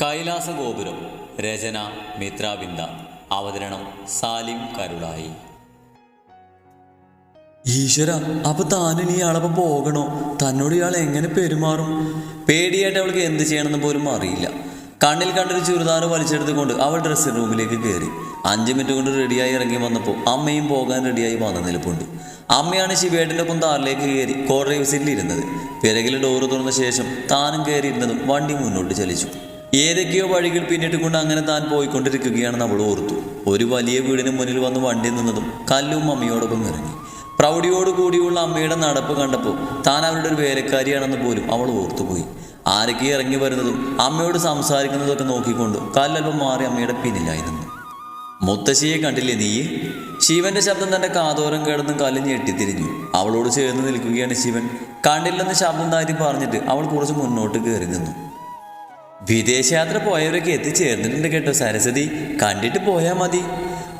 കൈലാസ ഗോപുരം രചന മിത്രാബിന്ദ അവതരണം സാലിം കരുളായി. ഈശ്വര അപ്പൊ താനും ഇയാളപ്പം പോകണോ? തന്നോട് ഇയാൾ എങ്ങനെ പെരുമാറും? പേടിയായിട്ട് അവൾക്ക് എന്ത് ചെയ്യണമെന്ന് പോലും അറിയില്ല. കണ്ണിൽ കണ്ടൊരു ചുരിദാർ വലിച്ചെടുത്തുകൊണ്ട് അവൾ ഡ്രസ്സിംഗ് റൂമിലേക്ക് കയറി. അഞ്ച് മിനിറ്റ് കൊണ്ട് റെഡിയായി ഇറങ്ങി വന്നപ്പോൾ അമ്മയും പോകാൻ റെഡിയായി വന്ന നിലപ്പുണ്ട് അമ്മയാണ് ശിവേട്ടിന്റെ ഒപ്പം താറിലേക്ക് കയറി കോ സീറ്റിൽ ഇരുന്നത്. പിറകിൽ ഡോറ് തുറന്ന ശേഷം താനും കയറിയിരുന്നതും വണ്ടി മുന്നോട്ട് ചലിച്ചു. ഏതൊക്കെയോ വഴികൾ പിന്നിട്ട് കൊണ്ട് അങ്ങനെ താൻ പോയിക്കൊണ്ടിരിക്കുകയാണ് നമ്മൾ ഓർത്തു. ഒരു വലിയ വീടിന് മുന്നിൽ വന്ന് വണ്ടി നിന്നതും കല്ലും അമ്മയോടൊപ്പം ഇറങ്ങി. പ്രൗഢിയോട് കൂടിയുള്ള അമ്മയുടെ നടപ്പ് കണ്ടപ്പോൾ താൻ അവരുടെ ഒരു വേലക്കാരിയാണെന്ന് പോലും അവൾ ഓർത്തുപോയി. ആരൊക്കെ ഇറങ്ങി വരുന്നതും അമ്മയോട് സംസാരിക്കുന്നതൊക്കെ നോക്കിക്കൊണ്ട് കല്ലല്പം മാറി അമ്മയുടെ പിന്നിലായി നിന്നു. മുത്തശ്ശിയെ കണ്ടില്ലേ നീ? ശിവന്റെ ശബ്ദം തന്റെ കാതോരം കേടന്നും കല്ല് ഞെട്ടിത്തിരിഞ്ഞു അവളോട് ചേർന്ന് നിൽക്കുകയാണ് ശിവൻ. കണ്ടില്ലെന്ന് ശബ്ദം താഴ്ത്തി പറഞ്ഞിട്ട് അവൾ കുറച്ച് മുന്നോട്ട് കയറി നിന്നു. വിദേശയാത്ര പോയവരൊക്കെ എത്തിച്ചേർന്നിട്ടുണ്ട് കേട്ടോ സരസ്വതി. കണ്ടിട്ട് പോയാൽ മതി.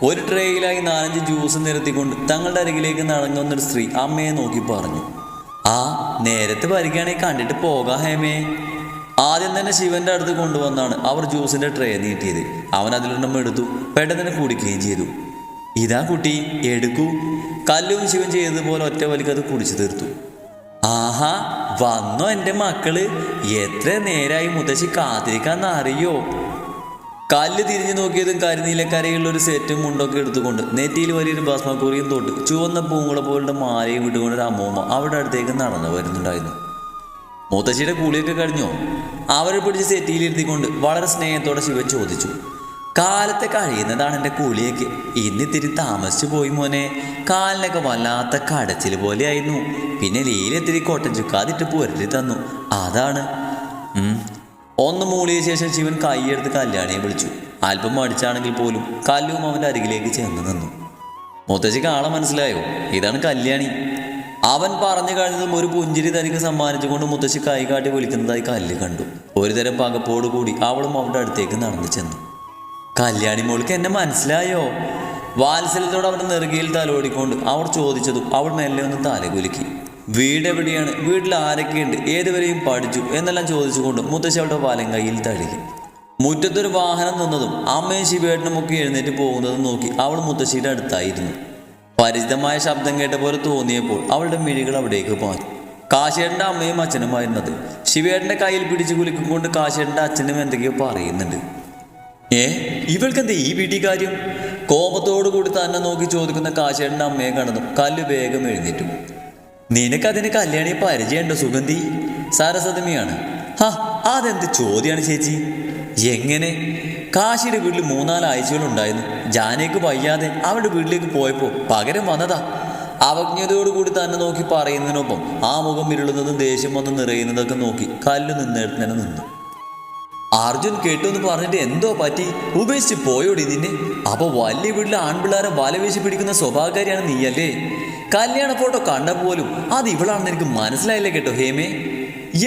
ഒരു ട്രേയിലായി നാലഞ്ച് ജ്യൂസ് നിരത്തിക്കൊണ്ട് തങ്ങളുടെ അരികിലേക്ക് നടങ്ങുന്നൊരു സ്ത്രീ അമ്മയെ നോക്കി പറഞ്ഞു. ആ നേരത്തെ വരികയാണെങ്കിൽ കണ്ടിട്ട് പോകാം ഹേമേ. ആദ്യം തന്നെ ശിവന്റെ അടുത്ത് കൊണ്ടുവന്നാണ് അവർ ജ്യൂസിന്റെ ട്രേ നീട്ടിയത്. അവൻ അതിലൊന്നും എടുത്തു. പെട്ടെന്ന് കുടിക്കുകയും ചെയ്തു. ഇതാ കുട്ടി എടുക്കൂ. കല്ലും ശിവൻ ചെയ്തതുപോലെ ഒറ്റ വലിക്കത് കുടിച്ചു തീർത്തു. ആഹാ വന്നോ എന്റെ മക്കൾ? എത്ര നേരായി മുത്തശ്ശി കാത്തിരിക്കാന്ന് അറിയോ? കല്ല് തിരിഞ്ഞു നോക്കിയതും കരിനീലക്കരയുള്ള ഒരു സെറ്റും മുണ്ടൊക്കെ എടുത്തുകൊണ്ട് നെറ്റിയിൽ വലിയൊരു ഭസ്മക്കുറിയും തൊട്ട് ചുവന്ന പൂങ്കുള പോലുള്ള മാലയും വിട്ടുകൊണ്ട് ഒരു അമ്മൂമ്മ അവിടെ അടുത്തേക്ക് നടന്നു വരുന്നുണ്ടായിരുന്നു. മുത്തശ്ശിയുടെ കൂളിയൊക്കെ കഴിഞ്ഞോ? അവരെ പിടിച്ച് സെറ്റിയിലിരുത്തിക്കൊണ്ട് വളരെ സ്നേഹത്തോടെ ശിവൻ ചോദിച്ചു. കാലത്തെ കഴിയുന്നതാണ് എന്റെ കൂലിയൊക്കെ. ഇന്നിത്തിരി താമസിച്ചു പോയി മോനെ. കാലിനൊക്കെ വല്ലാത്ത കടച്ചിൽ പോലെയായിരുന്നു. പിന്നെ ലീലെത്തിരി കോട്ടൻ ചുക്കാതിട്ട് പുരട്ടി തന്നു. അതാണ്. ഒന്ന് മൂളിയ ശേഷം ശിവൻ കൈയെടുത്ത് കല്യാണിയെ വിളിച്ചു. അല്പം മടിച്ചാണെങ്കിൽ പോലും കല്ലും അവന്റെ അരികിലേക്ക് ചെന്ന് നിന്നു. മുത്തശ്ശിക്ക് ആളെ മനസ്സിലായോ? ഇതാണ് കല്യാണി. അവൻ പറഞ്ഞു കഴിഞ്ഞതും ഒരു പുഞ്ചിരി തനിക്ക് സമ്മാനിച്ചുകൊണ്ട് മുത്തശ്ശി കൈകാട്ടി വിളിക്കുന്നതായി കല്ല് കണ്ടു. ഒരുതരം പകപ്പോടുകൂടി അവളും അവന്റെ അടുത്തേക്ക് നടന്നു ചെന്നു. കല്യാണി മോൾക്ക് എന്നെ മനസ്സിലായോ? വാത്സല്യത്തോടെ അവിടെ നെറുകയിൽ തലോടിക്കൊണ്ട് അവർ ചോദിച്ചതും അവൾ മെല്ലെ ഒന്ന് തലകുലുക്കി. വീട് എവിടെയാണ്? വീട്ടിൽ ആരൊക്കെയുണ്ട്? ഏതുവരെയും പഠിച്ചു? എന്നെല്ലാം ചോദിച്ചുകൊണ്ട് മുത്തശ്ശി അവളുടെ വലം കയ്യിൽ തഴുകി. മുറ്റത്തൊരു വാഹനം നിന്നതും അമ്മയും ശിവേട്ടനുമൊക്കെ എഴുന്നേറ്റ് പോകുന്നതും നോക്കി അവൾ മുത്തശ്ശിയുടെ അടുത്തായിരുന്നു. പരിചിതമായ ശബ്ദം കേട്ട പോലെ തോന്നിയപ്പോൾ അവളുടെ മിഴികൾ അവിടേക്ക് പാഞ്ഞു. കാശേട്ടന്റെ അമ്മയും അച്ഛനുമായിരുന്നത്. ശിവേട്ടന്റെ കയ്യിൽ പിടിച്ചു കുലുക്കിക്കൊണ്ട് കാശേട്ടന്റെ അച്ഛനും എന്തൊക്കെയോ പറയുന്നുണ്ട്. ഏ? ഇവൾക്കെന്ത് ഈ വീട്ടിൽ കാര്യം കോപത്തോടു കൂടി തന്നെ നോക്കി ചോദിക്കുന്ന കാശേട്ടന്റെ അമ്മയെ കണ്ടതും കല്ല് വേഗം എഴുന്നേറ്റു. നിനക്കതിന് കല്യാണി പരിചയമുണ്ടോ സുഗന്ധി? സരസതമിയാണ് ഹാ അതെന്ത് ചോദ്യമാണ് ചേച്ചി? എങ്ങനെ? കാശിയുടെ വീട്ടിൽ മൂന്നാൽ ആഴ്ചകളുണ്ടായിരുന്നു. ജാനയ്ക്ക് വയ്യാതെ അവരുടെ വീട്ടിലേക്ക് പോയപ്പോൾ പകരം വന്നതാ. അവജ്ഞതയോടുകൂടി തന്നെ നോക്കി പറയുന്നതിനൊപ്പം ആ മുഖം ഇരുളുന്നതും ദേഷ്യം വന്ന് നിറയുന്നതൊക്കെ നോക്കി കല്ല് നിന്നിടത്ത് തന്നെ നിന്നു. അർജുൻ കേട്ടു എന്ന് പറഞ്ഞിട്ട് എന്തോ പറ്റി? ഉപേക്ഷിച്ച് പോയോടി നിന്നെ. അപ്പൊ വലിയ വീട്ടിലെ ആൺപിള്ളേരെ വലവീശി പിടിക്കുന്ന സ്വഭാവകാരിയാണ് നീയല്ലേ? കല്യാണ ഫോട്ടോ കണ്ട പോലും അത് ഇവളാണെന്ന് എനിക്ക് മനസ്സിലായില്ലേ കേട്ടോ ഹേമേ.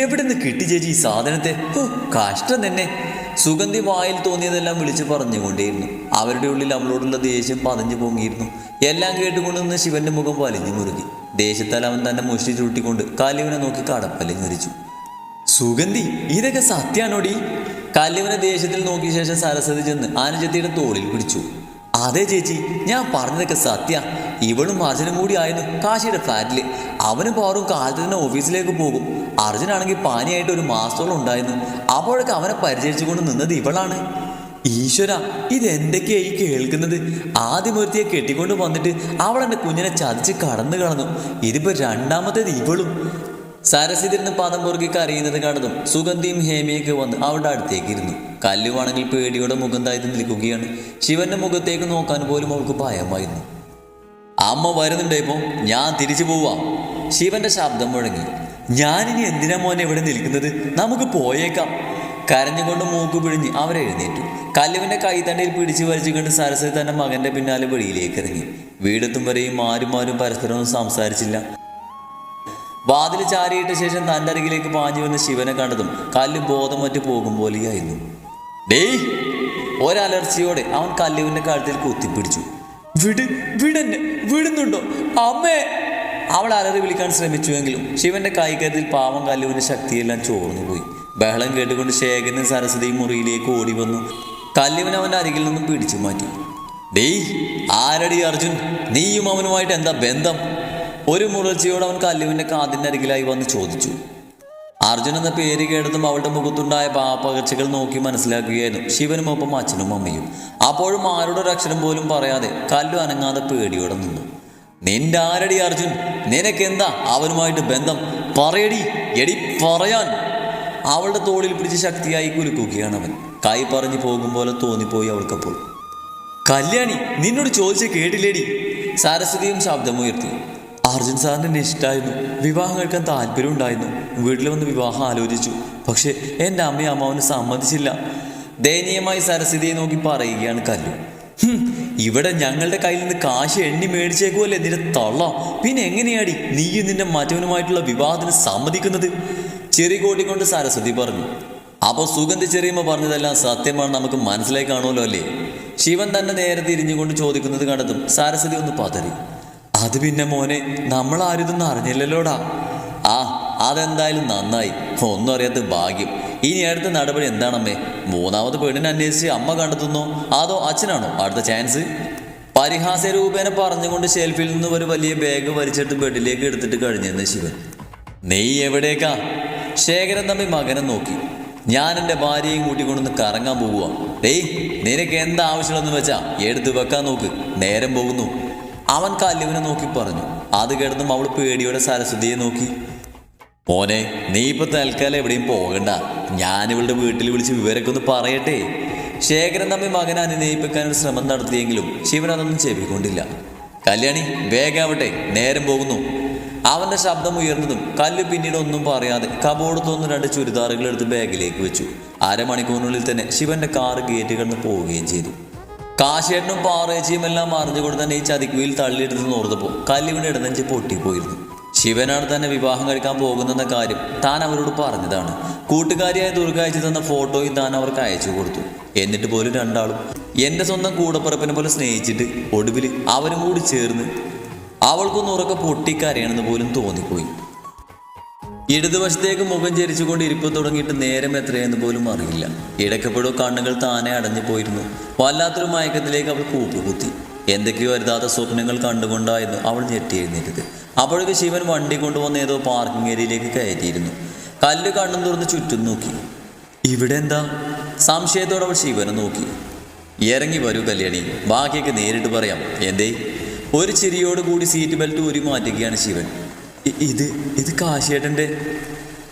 എവിടെ നിന്ന് കിട്ടി ചേച്ചി ഈ സാധനത്തെ? ഓ കഷ്ടം തന്നെ. സുഗന്ധി വായിൽ തോന്നിയതെല്ലാം വിളിച്ചു പറഞ്ഞുകൊണ്ടേയിരുന്നു. അവരുടെ ഉള്ളിൽ അവളോടുള്ള ദേഷ്യം പതഞ്ഞു പൊങ്ങിയിരുന്നു. എല്ലാം കേട്ടുകൊണ്ട് നിന്ന് ശിവന്റെ മുഖം വലിഞ്ഞു മുറുകി. ദേഷ്യത്താൽ അവൻ തന്നെ മുഷ്ടി ചുരുട്ടിക്കൊണ്ട് കാലിവനെ നോക്കി കടപ്പലിഞ്ഞിരിച്ചു ഞെരിച്ചു സുഗന്ധി ഇതൊക്കെ സത്യാണോടി? കല്യവനെ ദേഷ്യത്തിൽ നോക്കിയ ശേഷം സരസ്വതി ചെന്ന് അനുജത്തിയുടെ തോളിൽ പിടിച്ചു. അതെ ചേച്ചി ഞാൻ പറഞ്ഞതൊക്കെ സത്യ. ഇവളും അർജുനും കൂടി ആയിരുന്നു കാശിയുടെ ഫ്ലാറ്റിൽ അവനും പാറും കാലത്ത് തന്നെ ഓഫീസിലേക്ക് പോകും. അർജുനാണെങ്കിൽ പാനിയായിട്ട് ഒരു മാസത്തോളം ഉണ്ടായിരുന്നു. അപ്പോഴൊക്കെ അവനെ പരിചരിച്ചുകൊണ്ട് നിന്നത് ഇവളാണ്. ഈശ്വര ഇതെന്തൊക്കെയായി കേൾക്കുന്നത്? ആദ്യം ഒരുത്തിയെ കെട്ടിക്കൊണ്ട് വന്നിട്ട് അവൾ എന്റെ കുഞ്ഞിനെ ചതിച്ച് കടന്നു കളഞ്ഞു. ഇതിപ്പോൾ രണ്ടാമത്തേത് ഇവളും. സരസിതിരുന്ന് പാദം പൊറുക്കി കരയുന്നത് കണ്ടതും സുഗന്ധിയും ഹേമയൊക്കെ വന്ന് അവളുടെ അടുത്തേക്ക് ഇരുന്നു. കല്ലുവാണെങ്കിൽ പേടിയോടെ മുഖം താഴ്ത്തി നിൽക്കുകയാണ്. ശിവന്റെ മുഖത്തേക്ക് നോക്കാൻ പോലും അവൾക്ക് ഭയമായിരുന്നു. അമ്മ വരുന്നുണ്ടേ ഞാൻ തിരിച്ചു പോവാം. ശിവന്റെ ശബ്ദം മുഴങ്ങി. ഞാനിനി എന്തിനാ മോനെ ഇവിടെ നിൽക്കുന്നത്? നമുക്ക് പോയേക്കാം. കരഞ്ഞുകൊണ്ട് മൂക്ക് പിഴിഞ്ഞ് അവരെഴുന്നേറ്റു കല്ലുവിന്റെ കൈത്തണ്ടയിൽ പിടിച്ചു വലിച്ചുകൊണ്ട് സരസ്വതി തന്റെ മകന്റെ പിന്നാലെ വെളിയിലേക്ക് ഇറങ്ങി. വീടെത്തും വരെയും ആരും ആരും പരസ്പരം സംസാരിച്ചില്ല. വാതിൽ ചാരിയിട്ട ശേഷം തന്റെ അരികിലേക്ക് പാഞ്ഞു വന്ന ശിവനെ കണ്ടതും കല്ല് ബോധമറ്റ് മറ്റു പോകും പോലെയായിരുന്നു. ഡേയ് ഒരലർച്ചയോടെ അവൻ കല്ലുവിന്റെ കഴുത്തിൽ കുത്തിപ്പിടിച്ചു. വിട് വിടന്നെ വിടുന്നുണ്ടോ? അമ്മേ! അവൾ അലറി വിളിക്കാൻ ശ്രമിച്ചുവെങ്കിലും ശിവന്റെ കൈകരുതിൽ പാവം കല്ലുവിന്റെ ശക്തിയെല്ലാം ചോർന്നു പോയി. ബഹളം കേട്ടുകൊണ്ട് ശേഖരനും സരസ്വതിയും മുറിയിലേക്ക് ഓടി വന്നു. കല്ലുവിനെ അവന്റെ അരികിൽ നിന്നും പിടിച്ചു മാറ്റി. ഡേയ് ആരടി അർജുൻ? നീയും അവനുമായിട്ട് എന്താ ബന്ധം? ഒരു മുറച്ചിയോട് അവൻ കല്ലുവിന്റെ കാതിന്റെ അരികിലായി വന്ന് ചോദിച്ചു. അർജുൻ എന്ന പേര് കേട്ടതും അവളുടെ മുഖത്തുണ്ടായ പാപകർച്ചകൾ നോക്കി മനസ്സിലാക്കുകയായിരുന്നു. ശിവനും ഒപ്പം അച്ഛനും അമ്മയും. അപ്പോഴും ആരുടെ അക്ഷരം പോലും പറയാതെ കല്ലു അനങ്ങാതെ പേടിയോടെ നിന്നു. നിന്റെ ആരടി അർജുൻ? നിനക്കെന്താ അവനുമായിട്ട് ബന്ധം? പറയടി. എടി പറയാൻ. അവളുടെ തോളിൽ പിടിച്ച് ശക്തിയായി കുലുക്കുകയാണ് അവൻ. കൈ പറഞ്ഞു പോകും പോലെ തോന്നിപ്പോയി അവൾക്കപ്പോൾ. കല്യാണി നിന്നോട് ചോദിച്ച് കേട്ടില്ലേടി? സരസ്വതിയും ശബ്ദമുയർത്തി. അർജുൻ സാറിന് എന്നെ ഇഷ്ടമായിരുന്നു വിവാഹം കഴിക്കാൻ താല്പര്യം ഉണ്ടായിരുന്നു. വീട്ടിൽ വന്ന് വിവാഹം ആലോചിച്ചു. പക്ഷേ എന്റെ അമ്മയും അമ്മാവന് സമ്മതിച്ചില്ല. ദയനീയമായി സരസ്വതിയെ നോക്കി പറയുകയാണ് കല്ലു. "ഹും, ഇവിടെ ഞങ്ങളുടെ കയ്യിൽ നിന്ന് കാശ് എണ്ണി മേടിച്ചേക്കുമല്ലേ നിന്റെ തള്ള. പിന്നെ എങ്ങനെയാടി നീയും നിന്റെ മറ്റവനുമായിട്ടുള്ള വിവാഹത്തിന് സമ്മതിക്കുന്നത്? ചെറികോട്ടി കൊണ്ട് സരസ്വതി പറഞ്ഞു. അപ്പോൾ സുഗന്ധി ചെറിയമ്മ പറഞ്ഞതെല്ലാം സത്യമാണ് നമുക്ക് മനസ്സിലായി കാണുമല്ലോ അല്ലേ? ശിവൻ തന്നെ നേരെ തിരിഞ്ഞുകൊണ്ട് ചോദിക്കുന്നത് കണ്ടതും സരസ്വതി ഒന്ന് പതറി. അത് പിന്നെ മോനെ നമ്മൾ ആരും ഇതൊന്നും അറിഞ്ഞില്ലല്ലോടാ. ആ അതെന്തായാലും നന്നായി. ഒന്നും അറിയാത്ത ഭാഗ്യം. ഇനി അടുത്ത നടപടി എന്താണമ്മേ? മൂന്നാമത് പെണ്ണിനെ അന്വേഷിച്ച് അമ്മ കണ്ടെത്തുന്നോ? അതോ അച്ഛനാണോ അടുത്ത ചാൻസ് പരിഹാസ രൂപേന പറഞ്ഞുകൊണ്ട് ഷെൽഫിൽ നിന്ന് ഒരു വലിയ ബാഗ് വലിച്ചിട്ട് ബെഡിലേക്ക് എടുത്തിട്ട് കഴിഞ്ഞെന്ന് ശിവൻ. നീ എവിടേക്കാ? ശേഖരൻ തമ്പി മകനെ നോക്കി. ഞാൻ എന്റെ ഭാര്യയും കൂട്ടിക്കൊണ്ടൊന്ന് കറങ്ങാൻ പോവുക ഡേയ് നിനക്ക് എന്താ ആവശ്യമുള്ളതെന്ന് വെച്ചാ എടുത്ത് വെക്കാൻ നോക്ക്. നേരം പോകുന്നു. അവൻ കല്ലുവിനെ നോക്കി പറഞ്ഞു. അത് കേട്ടതും അവൾ പേടിയോടെ സരസ്വതിയെ നോക്കി. മോനെ നീ ഇപ്പൊ തൽക്കാലം എവിടെയും പോകണ്ട. ഞാൻ ഇവളുടെ വീട്ടിൽ വിളിച്ച് വിവരമൊക്കെ ഒന്ന് പറയട്ടെ. ശേഖരൻ തമ്മി മകനെ അനുനയിപ്പിക്കാൻ ഒരു ശ്രമം നടത്തിയെങ്കിലും ശിവൻ അതൊന്നും ചെവിക്കൊണ്ടില്ല. കല്യാണി വേഗാവട്ടെ നേരം പോകുന്നു. അവന്റെ ശബ്ദം ഉയർന്നതും കല്ല് പിന്നീട് ഒന്നും പറയാതെ കബോർഡ് തോന്നുന്ന രണ്ട് ചുരിദാറുകൾ എടുത്ത് ബാഗിലേക്ക് വെച്ചു. അരമണിക്കൂറിനുള്ളിൽ തന്നെ ശിവന്റെ കാറ് ഗേറ്റ് കടന്ന് പോവുകയും ചെയ്തു. കാശേട്ടനും പാറേച്ചിയും എല്ലാം അറിഞ്ഞുകൊണ്ട് തന്നെ ഈ ചതിക്കുയിൽ തള്ളിയെടുത്ത് ഓർത്തപ്പോ കല്ലിവിടെ ഇടനെഞ്ച് പൊട്ടിപ്പോയിരുന്നു. ശിവനാണ് തന്നെ വിവാഹം കഴിക്കാൻ പോകുന്നെന്ന കാര്യം താൻ അവരോട് പറഞ്ഞതാണ്. കൂട്ടുകാരിയായ ദുർഗ അയച്ചു തന്ന ഫോട്ടോയും താൻ അവർക്ക് അയച്ചു കൊടുത്തു. എന്നിട്ട് പോലും രണ്ടാളും എന്റെ സ്വന്തം കൂടപ്പിറപ്പിനെ പോലെ സ്നേഹിച്ചിട്ട് ഒടുവിൽ അവരും കൂടി ചേർന്ന് അവൾക്കൊന്ന് ഉറക്കെ പൊട്ടിക്കരയണമെന്ന് പോലും തോന്നിപ്പോയി. ഇടതുവശത്തേക്ക് മുഖം ചരിച്ചുകൊണ്ട് ഇരിപ്പ് തുടങ്ങിയിട്ട് നേരം എത്രയെന്ന് പോലും അറിയില്ല. ഇടയ്ക്കപ്പോഴോ കണ്ണുകൾ താനെ അടഞ്ഞു പോയിരുന്നു. വല്ലാത്തൊരു മയക്കത്തിലേക്ക് അവൾ കൂപ്പുകുത്തി. എന്തൊക്കെയോ അരുതാത്ത സ്വപ്നങ്ങൾ കണ്ടുകൊണ്ടായിരുന്നു അവൾ ഞെട്ടി എഴുന്നേറ്റത് അപ്പോഴേക്ക് ശിവൻ വണ്ടി കൊണ്ടുവന്ന ഏതോ പാർക്കിംഗ് ഏരിയയിലേക്ക് കയറ്റിയിരുന്നു. കല്ല് കണ്ണും തുറന്ന് ചുറ്റും നോക്കി. ഇവിടെ എന്താ സംശയത്തോടെ അവൾ ശിവനെ നോക്കി. ഇറങ്ങി വരൂ കല്യാണി. ബാക്കിയൊക്കെ നേരിട്ട് പറയാം. എന്തേ? ഒരു ചിരിയോട് കൂടി സീറ്റ് ബെൽറ്റ് ഊരി മാറ്റുകയാണ് ശിവൻ. ഇത് ഇത് കാശിയേട്ടന്റെ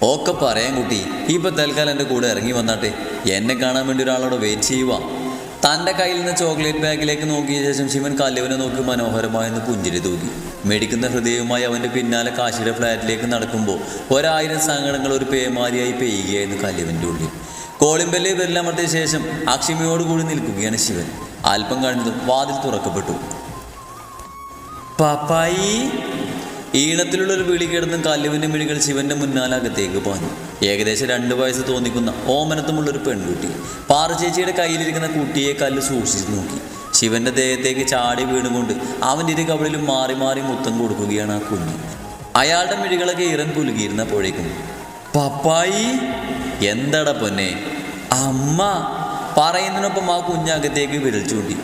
ഒക്കെ പറയാൻ കുട്ടി. ഇപ്പൊ തൽക്കാലം എന്റെ കൂടെ ഇറങ്ങി വന്നാട്ടെ. എന്നെ കാണാൻ വേണ്ടി ഒരാളോട് വെയിറ്റ് ചെയ്യുക തന്റെ കയ്യിൽ നിന്ന് ചോക്ലേറ്റ് ബാഗിലേക്ക് നോക്കിയ ശേഷം ശിവൻ കല്ലുവിനെ നോക്കി മനോഹരമായെന്ന് പുഞ്ചിരി തൂക്കി. മെടിക്കുന്ന ഹൃദയവുമായി അവന്റെ പിന്നാലെ കാശിയുടെ ഫ്ലാറ്റിലേക്ക് നടക്കുമ്പോൾ ഒരായിരം സങ്കടങ്ങൾ ഒരു പേമാരിയായി പെയ്യുകയായിരുന്നു കല്ലുവിന്റെ ഉള്ളിൽ. കോളിമ്പല്ലേ വെല്ലമർത്തിയ ശേഷം അക്ഷിമയോടുകൂടി നിൽക്കുകയാണ് ശിവൻ. അല്പം കഴിഞ്ഞതും വാതിൽ തുറക്കപ്പെട്ടു. പാപ്പായി ഈണത്തിലുള്ള ഒരു വിളി കിടന്നും കല്ലുവിന്റെ മിഴികൾ ശിവന്റെ മുന്നാലകത്തേക്ക് പാഞ്ഞു. ഏകദേശം രണ്ട് വയസ്സ് തോന്നിക്കുന്ന ഓമനത്തുമുള്ളൊരു പെൺകുട്ടി പാറച്ചേച്ചിയുടെ കയ്യിലിരിക്കുന്ന കുട്ടിയെ കല്ല് സൂക്ഷിച്ചു നോക്കി. ശിവന്റെ ദേഹത്തേക്ക് ചാടി വീണുകൊണ്ട് അവന്റെ ഇരു കവിളിലും മാറി മാറി മുത്തം കൊടുക്കുകയാണ് ആ കുഞ്ഞ്. അയാളുടെ മിഴികളൊക്കെ ഇറൻ കുലുകിയിരുന്നപ്പോഴേക്കും പപ്പായി എന്താടാ പൊന്നെ? അമ്മ പറയുന്നതിനൊപ്പം ആ കുഞ്ഞകത്തേക്ക് വിരൽ ചൂണ്ടി.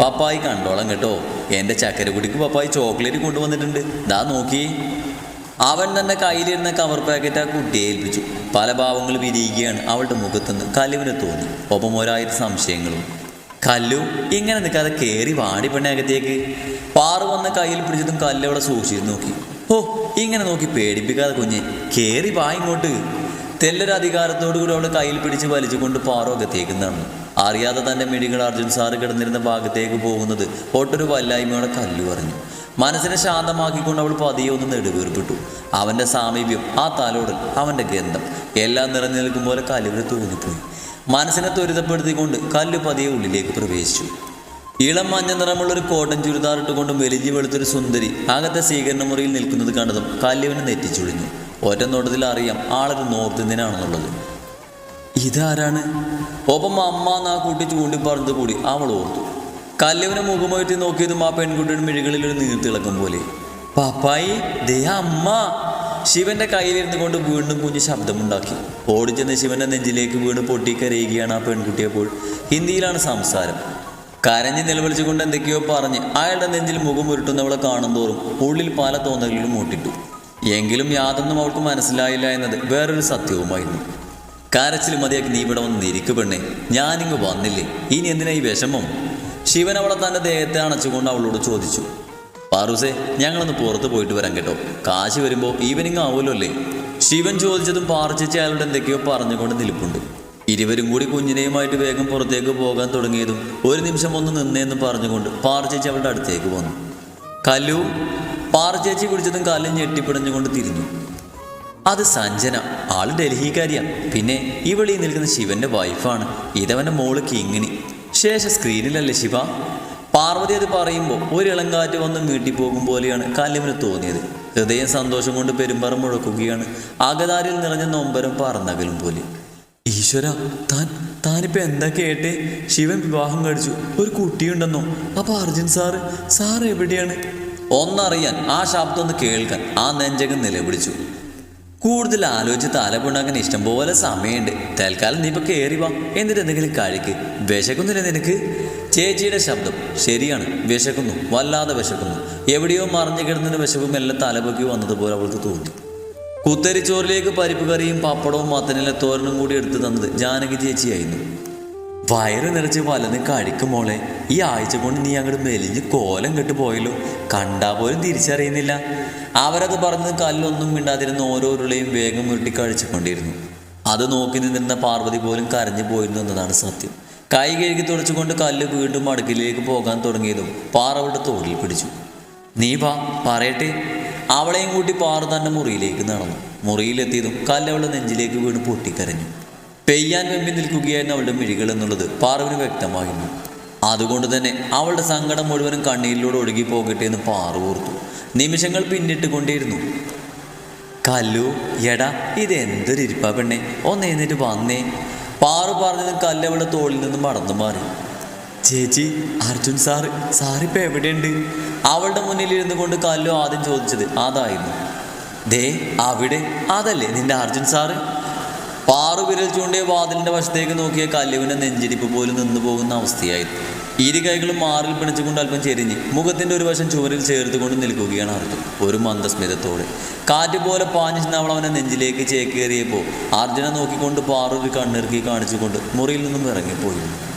പപ്പായി കണ്ടോളം കേട്ടോ. എന്റെ ചക്കരക്കുടിക്ക് പപ്പായി ചോക്ലേറ്റ് കൊണ്ടുവന്നിട്ടുണ്ട്. ദാ നോക്കി. അവൻ തന്നെ കയ്യിലിരുന്ന കവർ പാക്കറ്റ് ആ കുട്ടിയെ ഏൽപ്പിച്ചു. പല ഭാവങ്ങൾ വിരിയുകയാണ് അവളുടെ മുഖത്തുനിന്ന് കല്ലുവിനെ തോന്നി. ഒപ്പം ഒരായിരം സംശയങ്ങളും. കല്ലു ഇങ്ങനെ നിൽക്കാതെ കയറി വാടി പെണ്ണകത്തേക്ക് പാറു വന്ന കയ്യിൽ പിടിച്ചതും കല്ലവിടെ സൂക്ഷിച്ചു നോക്കി. ഓ ഇങ്ങനെ നോക്കി പേടിപ്പിക്കാതെ കുഞ്ഞെ കയറി വാ ഇങ്ങോട്ട്. തെല്ലൊരു അധികാരത്തോടു കൂടി അവളെ കയ്യിൽ പിടിച്ച് വലിച്ചുകൊണ്ട് നടന്നു അറിയാതെ തന്റെ മിടികൾ അർജുൻ സാറ് കിടന്നിരുന്ന ഭാഗത്തേക്ക് പോകുന്നത് ഒട്ടൊരു വല്ലായ്മയോടെ കല്ലു പറഞ്ഞു. മനസ്സിനെ ശാന്തമാക്കിക്കൊണ്ട് അവൾ പതിയെ ഒന്ന് നെടുവീർപ്പിട്ടു. അവന്റെ സാമീപ്യം ആ തലോടൽ അവന്റെ ഗന്ധം എല്ലാം നിറഞ്ഞു നിൽക്കും പോലെ കല്ലുകൾ തോന്നിപ്പോയി മനസ്സിനെ ത്വരിതപ്പെടുത്തിക്കൊണ്ട് കല്ല് പതിയെ ഉള്ളിലേക്ക് പ്രവേശിച്ചു. ഇളം മഞ്ഞ നിറമുള്ള ഒരു കോട്ടൻ ചുരിദാർ ഇട്ടുകൊണ്ട് മെലിഞ്ഞു വെളുത്തൊരു സുന്ദരി അകത്തെ സ്വീകരണ മുറിയിൽ നിൽക്കുന്നത് കണ്ടതും കല്ലുവിനെ നെറ്റിച്ചുളിഞ്ഞു ഒറ്റ നോട്ടത്തിൽ അറിയാം ആളൊരു നോർത്ത് ഇന്ത്യനാണെന്നുള്ളത്. ഇതാരാണ്? ഒപ്പം അമ്മ എന്നാ കൂട്ടി ചൂണ്ടി പറഞ്ഞത് കൂടി അവൾ ഓർത്തു. കല്ലുവിനെ മുഖമായിട്ട് നോക്കിയതും ആ പെൺകുട്ടിയുടെ മിഴികളിൽ ഒരു നീർത്തിളക്കം പോലെ. പാപ്പായി ദേ അമ്മ. ശിവന്റെ കയ്യിലിരുന്ന് കൊണ്ട് വീണ്ടും കുഞ്ഞ് ശബ്ദമുണ്ടാക്കി. ഓടിച്ചെന്ന് ശിവന്റെ നെഞ്ചിലേക്ക് വീണ് പൊട്ടിക്കരയുകയാണ് ആ പെൺകുട്ടിയപ്പോൾ ഹിന്ദിയിലാണ് സംസാരം. കരഞ്ഞ് നിലവിളിച്ചുകൊണ്ട് എന്തൊക്കെയോ പറഞ്ഞ് അയാളുടെ നെഞ്ചിൽ മുഖം ഉരുട്ടുന്നവളെ കാണുന്തോറും ഉള്ളിൽ പല തോന്നലുകളും മൂട്ടിട്ടു. എങ്കിലും യാതൊന്നും അവൾക്ക് മനസ്സിലായില്ല എന്നത് വേറൊരു സത്യവുമായിരുന്നു. കരച്ചിൽ മതിയാക്കി നീ ഇവിടെ വന്ന് നിരിക്കു പെണ്ണേ. ഞാനിങ്ങ് വന്നില്ലേ? ഇനി എന്തിനാ ഈ വിഷമം? ശിവൻ അവളെ തന്റെ ദേഹത്തെ അണച്ചുകൊണ്ട് അവളോട് ചോദിച്ചു. പാറൂസേ ഞങ്ങളൊന്ന് പുറത്ത് പോയിട്ട് വരാം കേട്ടോ. കാശ് വരുമ്പോൾ ഈവനിങ് ആവുമല്ലോ അല്ലേ? ശിവൻ ചോദിച്ചതും പാർച്ചിച്ച് അയാളോട് എന്തൊക്കെയോ പറഞ്ഞുകൊണ്ട് നിൽപ്പുണ്ട്. ഇരുവരും കൂടി കുഞ്ഞിനെയുമായിട്ട് വേഗം പുറത്തേക്ക് പോകാൻ തുടങ്ങിയതും ഒരു നിമിഷം ഒന്ന് നിന്നേന്ന് പറഞ്ഞുകൊണ്ട് പാർച്ചിച്ച് അവളുടെ അടുത്തേക്ക് വന്നു. കല്ലു പാർച്ചേച്ചി പിടിച്ചതും കാലിൽ ഞെട്ടിപ്പിടഞ്ഞുകൊണ്ട് തിരിഞ്ഞു. അത് സഞ്ജന ആൾ ഡൽഹിക്കാരിയാ. പിന്നെ ഇവളീ നിൽക്കുന്ന ശിവന്റെ വൈഫാണ്. ഇതവന്റെ മോൾ കിങ്ങിനി ശേഷം സ്ക്രീനിലല്ലേ ശിവ? പാർവതി അത് പറയുമ്പോൾ ഒരു ഇളങ്കാറ്റ് വന്ന് മീട്ടിപ്പോകും പോലെയാണ് കല്ലുവിന് തോന്നിയത്. ഹൃദയം സന്തോഷം കൊണ്ട് പെരുമ്പറം മുഴക്കുകയാണ്. അകതാരിൽ നിറഞ്ഞ നൊമ്പരം പറന്നകലും പോലെ. ഈശ്വര താൻ താനിപ്പോൾ എന്താ കേട്ടെ? ശിവൻ വിവാഹം കഴിച്ചു. ഒരു കുട്ടിയുണ്ടെന്നോ? അപ്പോൾ അർജുൻ സാറ് സാർ എവിടെയാണ്? ഒന്നറിയാൻ ആ ശബ്ദം ഒന്ന് കേൾക്കാൻ ആ നെഞ്ചകൻ നിലവിളിച്ചു. കൂടുതൽ ആലോചിച്ച് തലപുണ്ടാക്കാൻ ഇഷ്ടം പോലെ സമയമുണ്ട്. തൽക്കാലം നീ ഇപ്പൊ കയറി വാ. എന്നിട്ട് എന്തെങ്കിലും കഴിക്ക്. വിശക്കുന്നില്ല നിനക്ക്? ചേച്ചിയുടെ ശബ്ദം ശരിയാണ്. വിശക്കുന്നു. വല്ലാതെ വിശക്കുന്നു. എവിടെയോ മറിഞ്ഞു കിടന്നതിന് വിശപ്പും എല്ലാം തലപൊക്കി വന്നതുപോലെ അവൾക്ക് തോന്നി. കുത്തരിച്ചോറിലേക്ക് പരിപ്പ് കറിയും പപ്പടവും മത്തനിലെ തോരനും കൂടി എടുത്തു തന്നത് ജാനകി ചേച്ചിയായിരുന്നു. വയറ് നിറച്ച് വലന്ന് കഴിക്കും മോളെ. ഈ ആഴ്ച കൊണ്ട് നീ അങ്ങോട്ട് മെലിഞ്ഞ് കോലം കെട്ട് പോയല്ലോ. കണ്ടാ പോലും തിരിച്ചറിയുന്നില്ല. അവരത് പറഞ്ഞ് കല്ലൊന്നും മിണ്ടാതിരുന്ന ഓരോരുളയും വേഗം ഉരുട്ടി കഴിച്ചുകൊണ്ടിരുന്നു. അത് നോക്കി നിന്നിരുന്ന പാർവതി പോലും കരഞ്ഞു പോയിരുന്നു എന്നതാണ് സത്യം. കൈ കഴുകി തുടച്ചുകൊണ്ട് കല്ല് വീണ്ടും അടുക്കിലേക്ക് പോകാൻ തുടങ്ങിയതും പാറവളുടെ തോളിൽ പിടിച്ചു. നീ വാ പറയട്ടെ. അവളെയും കൂട്ടി പാറ തന്നെ മുറിയിലേക്ക് നടന്നു. മുറിയിലെത്തിയതും കല്ലവളുടെ നെഞ്ചിലേക്ക് വീണ് പൊട്ടിക്കരഞ്ഞു. പെയ്യാൻ വെമ്പി നിൽക്കുകയായിരുന്നു അവളുടെ മിഴികൾ എന്നുള്ളത് പാറുവിന് വ്യക്തമായിരുന്നു. അതുകൊണ്ട് തന്നെ അവളുടെ സങ്കടം മുഴുവനും കണ്ണീരിലൂടെ ഒഴുകി പോകട്ടെ എന്ന് പാറു ഓർത്തു. നിമിഷങ്ങൾ പിന്നിട്ട് കൊണ്ടേയിരുന്നു കല്ലു എടാ ഇത് എന്തൊരു ഇരിപ്പാ പെണ്ണെ. ഒന്ന് എഴുന്നേറ്റ് വന്നേ. പാറു പറഞ്ഞതും കല്ലവളുടെ തോളിൽ നിന്നും മടന്നു മാറി. ചേച്ചി അർജുൻ സാറ് സാറിപ്പോൾ എവിടെയുണ്ട്? അവളുടെ മുന്നിൽ ഇരുന്നു കൊണ്ട് കല്ലു ആദ്യം ചോദിച്ചത് അതായിരുന്നു. ദേ അവിടെ. അതല്ലേ നിന്റെ അർജുൻ സാറ്? പാറു വിരൽ ചൂണ്ടിയ വാതിലിന്റെ വശത്തേക്ക് നോക്കിയ കല്ലുവിന്റെ നെഞ്ചിരിപ്പ് പോലും നിന്നു പോകുന്ന അവസ്ഥയായിരുന്നു ഇരു കൈകളും മാറിൽ പിണച്ചുകൊണ്ട് അല്പം ചെരിഞ്ഞ് മുഖത്തിന്റെ ഒരു വശം ചുവരിൽ ചേർത്തുകൊണ്ട് നിൽക്കുകയാണ് അർജുൻ. ഒരു മന്ദസ്മിതത്തോടെ. കാറ്റ് പോലെ പാഞ്ഞു അവൾ അവനെ നെഞ്ചിലേക്ക് ചേക്കേറിയപ്പോൾ അർജുനെ നോക്കിക്കൊണ്ട് പാറൊരു കണ്ണിറുക്കി കാണിച്ചുകൊണ്ട് മുറിയിൽ നിന്നും ഇറങ്ങിപ്പോയിരുന്നു.